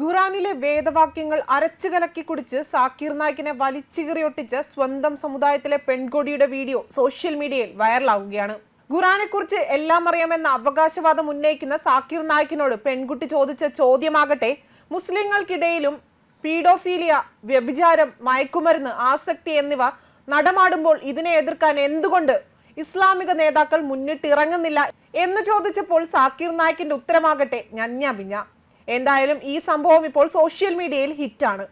ഖുറാനിലെ വേദവാക്യങ്ങൾ അരച്ചു കലക്കി കുടിച്ച് സാക്കീർ നായിക്കിനെ വലിച്ചുകീറിയൊട്ടിച്ച് സ്വന്തം സമുദായത്തിലെ പെൺകൊടിയുടെ വീഡിയോ സോഷ്യൽ മീഡിയയിൽ വൈറലാവുകയാണ്. ഖുറാനെക്കുറിച്ച് എല്ലാം അറിയാമെന്ന അവകാശവാദം ഉന്നയിക്കുന്ന സാക്കീർ നായിക്കിനോട് പെൺകുട്ടി ചോദിച്ച ചോദ്യമാകട്ടെ മുസ്ലിങ്ങൾക്കിടയിലും പീഡോഫീലിയ വ്യഭിചാരം മയക്കുമരുന്ന് ആസക്തി എന്നിവ നടമാടുമ്പോൾ ഇതിനെ എതിർക്കാൻ എന്തുകൊണ്ട് ഇസ്ലാമിക നേതാക്കൾ മുന്നിട്ടിറങ്ങുന്നില്ല എന്ന് ചോദിച്ചപ്പോൾ സാക്കീർ നായിക്കിന്റെ ഉത്തരമാകട്ടെ ഞഞ്ഞ പിഞ്ഞ എന്തായാലും ഈ സംഭവം ഇപ്പോൾ സോഷ്യൽ മീഡിയയിൽ ഹിറ്റാണ്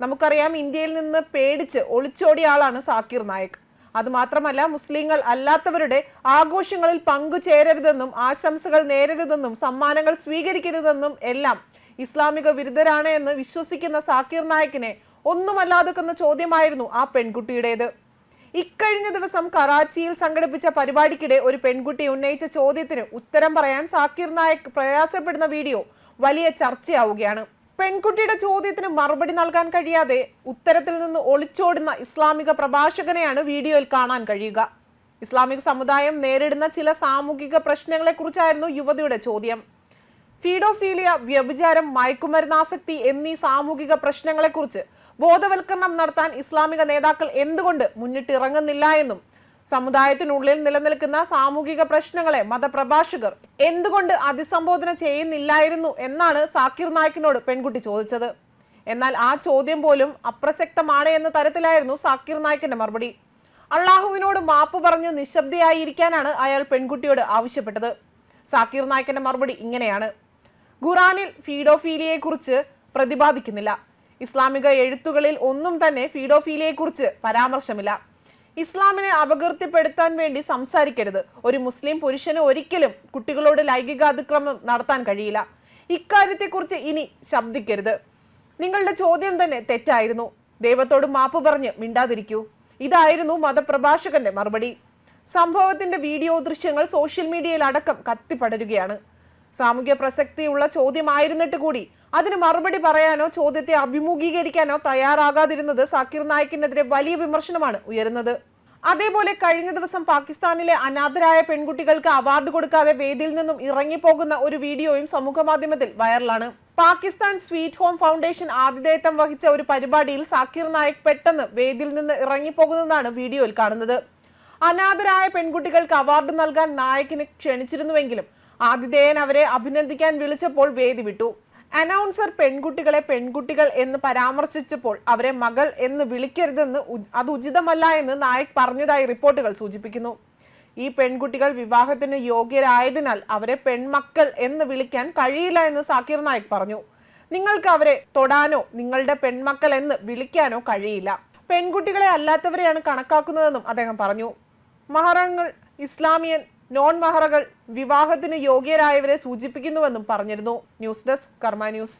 നമുക്കറിയാം ഇന്ത്യയിൽ നിന്ന് പേടിച്ച് ഒളിച്ചോടിയ ആളാണ് സാക്കിർ നായക്. അതുമാത്രമല്ല മുസ്ലിങ്ങൾ അല്ലാത്തവരുടെ ആഘോഷങ്ങളിൽ പങ്കുചേരരുതെന്നും ആശംസകൾ നേരരുതെന്നും സമ്മാനങ്ങൾ സ്വീകരിക്കരുതെന്നും എല്ലാം ഇസ്ലാമിക വിരുദ്ധരാണ് എന്ന് വിശ്വസിക്കുന്ന സാക്കിർ നായക്കിനെ ഒന്നുമല്ലാതെക്കുന്ന ചോദ്യമായിരുന്നു ആ പെൺകുട്ടിയുടേത്. ഇക്കഴിഞ്ഞ ദിവസം കറാച്ചിയിൽ സംഘടിപ്പിച്ച പരിപാടിക്കിടെ ഒരു പെൺകുട്ടി ഉന്നയിച്ച ചോദ്യത്തിന് ഉത്തരം പറയാൻ സാക്കിർ നായക് പ്രയാസപ്പെടുന്ന വീഡിയോ വലിയ ചർച്ചയാവുകയാണ്. പെൺകുട്ടിയുടെ ചോദ്യത്തിന് മറുപടി നൽകാൻ കഴിയാതെ ഉത്തരത്തിൽ നിന്ന് ഒളിച്ചോടുന്ന ഇസ്ലാമിക പ്രഭാഷകനെയാണ് വീഡിയോയിൽ കാണാൻ കഴിയുക. ഇസ്ലാമിക സമുദായം നേരിടുന്ന ചില സാമൂഹിക പ്രശ്നങ്ങളെക്കുറിച്ചായിരുന്നു യുവതിയുടെ ചോദ്യം. ഫീഡോഫീലിയ വ്യഭിചാരം മയക്കുമരുന്നാസക്തി എന്നീ സാമൂഹിക പ്രശ്നങ്ങളെക്കുറിച്ച് ബോധവൽക്കരണം നടത്താൻ ഇസ്ലാമിക നേതാക്കൾ എന്തുകൊണ്ട് മുന്നിട്ടിറങ്ങുന്നില്ല എന്നും സമുദായത്തിനുള്ളിൽ നിലനിൽക്കുന്ന സാമൂഹിക പ്രശ്നങ്ങളെ മതപ്രഭാഷകർ എന്തുകൊണ്ട് അതിസംബോധന ചെയ്യുന്നില്ലായിരുന്നു എന്നാണ് സാക്കിർ നായിക്കിനോട് പെൺകുട്ടി ചോദിച്ചത്. എന്നാൽ ആ ചോദ്യം പോലും അപ്രസക്തമാണ് എന്ന തരത്തിലായിരുന്നു സാക്കിർ നായിക്കിന്റെ മറുപടി. അള്ളാഹുവിനോട് മാപ്പ് പറഞ്ഞ് നിശബ്ദയായിരിക്കാനാണ് അയാൾ പെൺകുട്ടിയോട് ആവശ്യപ്പെട്ടത്. സാക്കിർ നായിക്കിന്റെ മറുപടി ഇങ്ങനെയാണ്. ഖുറാനിൽ ഫീഡോഫീലിയെക്കുറിച്ച് പ്രതിപാദിക്കുന്നില്ല. ഇസ്ലാമിക എഴുത്തുകളിൽ ഒന്നും തന്നെ ഫീഡോഫീലിയെക്കുറിച്ച് പരാമർശമില്ല. ഇസ്ലാമിനെ അപകീർത്തിപ്പെടുത്താൻ വേണ്ടി സംസാരിക്കരുത്. ഒരു മുസ്ലിം പുരുഷന് ഒരിക്കലും കുട്ടികളോട് ലൈംഗികാതിക്രമം നടത്താൻ കഴിയില്ല. ഇക്കാര്യത്തെക്കുറിച്ച് ഇനി ശബ്ദിക്കരുത്. നിങ്ങളുടെ ചോദ്യം തന്നെ തെറ്റായിരുന്നു. ദൈവത്തോട് മാപ്പ് പറഞ്ഞ് മിണ്ടാതിരിക്കൂ. ഇതായിരുന്നു മതപ്രഭാഷകന്റെ മറുപടി. സംഭവത്തിന്റെ വീഡിയോ ദൃശ്യങ്ങൾ സോഷ്യൽ മീഡിയയിൽ അടക്കം കത്തിപ്പടരുകയാണ്. സാമൂഹ്യ പ്രസക്തിയുള്ള ചോദ്യമായിരുന്നിട്ട് കൂടി. അതിന് മറുപടി പറയാനോ ചോദ്യത്തെ അഭിമുഖീകരിക്കാനോ തയ്യാറാകാതിരുന്നത് സാക്കിർ നായിക്കിനെതിരെ വലിയ വിമർശനമാണ് ഉയരുന്നത്. അതേപോലെ കഴിഞ്ഞ ദിവസം പാകിസ്ഥാനിലെ അനാഥരായ പെൺകുട്ടികൾക്ക് അവാർഡ് കൊടുക്കാതെ വേദിയിൽ നിന്നും ഇറങ്ങിപ്പോകുന്ന ഒരു വീഡിയോയും സമൂഹ മാധ്യമത്തിൽ വൈറലാണ്. പാകിസ്ഥാൻ സ്വീറ്റ് ഹോം ഫൗണ്ടേഷൻ ആതിഥേയത്വം വഹിച്ച ഒരു പരിപാടിയിൽ സാക്കിർ നായിക് പെട്ടെന്ന് വേദിയിൽ നിന്ന് ഇറങ്ങിപ്പോകുന്നതാണ് വീഡിയോയിൽ കാണുന്നത്. അനാഥരായ പെൺകുട്ടികൾക്ക് അവാർഡ് നൽകാൻ നായകിനെ ക്ഷണിച്ചിരുന്നുവെങ്കിലും ആതിഥേയൻ അവരെ അഭിനന്ദിക്കാൻ വിളിച്ചപ്പോൾ വേദി വിട്ടു. അനൗൺസർ പെൺകുട്ടികളെ പെൺകുട്ടികൾ എന്ന് പരാമർശിച്ചപ്പോൾ അവരെ മകൾ എന്ന് വിളിക്കരുതെന്ന് അത് ഉചിതമല്ല എന്ന് നായക് പറഞ്ഞതായി റിപ്പോർട്ടുകൾ സൂചിപ്പിക്കുന്നു. ഈ പെൺകുട്ടികൾ വിവാഹത്തിന് യോഗ്യരായതിനാൽ അവരെ പെൺമക്കൾ എന്ന് വിളിക്കാൻ കഴിയില്ല എന്ന് സാക്കിർ നായക് പറഞ്ഞു. നിങ്ങൾക്ക് അവരെ തൊടാനോ നിങ്ങളുടെ പെൺമക്കൾ എന്ന് വിളിക്കാനോ കഴിയില്ല. പെൺകുട്ടികളെ അല്ലാത്തവരെയാണ് കണക്കാക്കുന്നതെന്നും അദ്ദേഹം പറഞ്ഞു. മഹറങ്ങൾ ഇസ്ലാമിയൻ നോൺ മഹറകൾ വിവാഹത്തിന് യോഗ്യരായവരെ സൂചിപ്പിക്കുന്നുവെന്നും പറഞ്ഞിരുന്നു. News desk Karma news.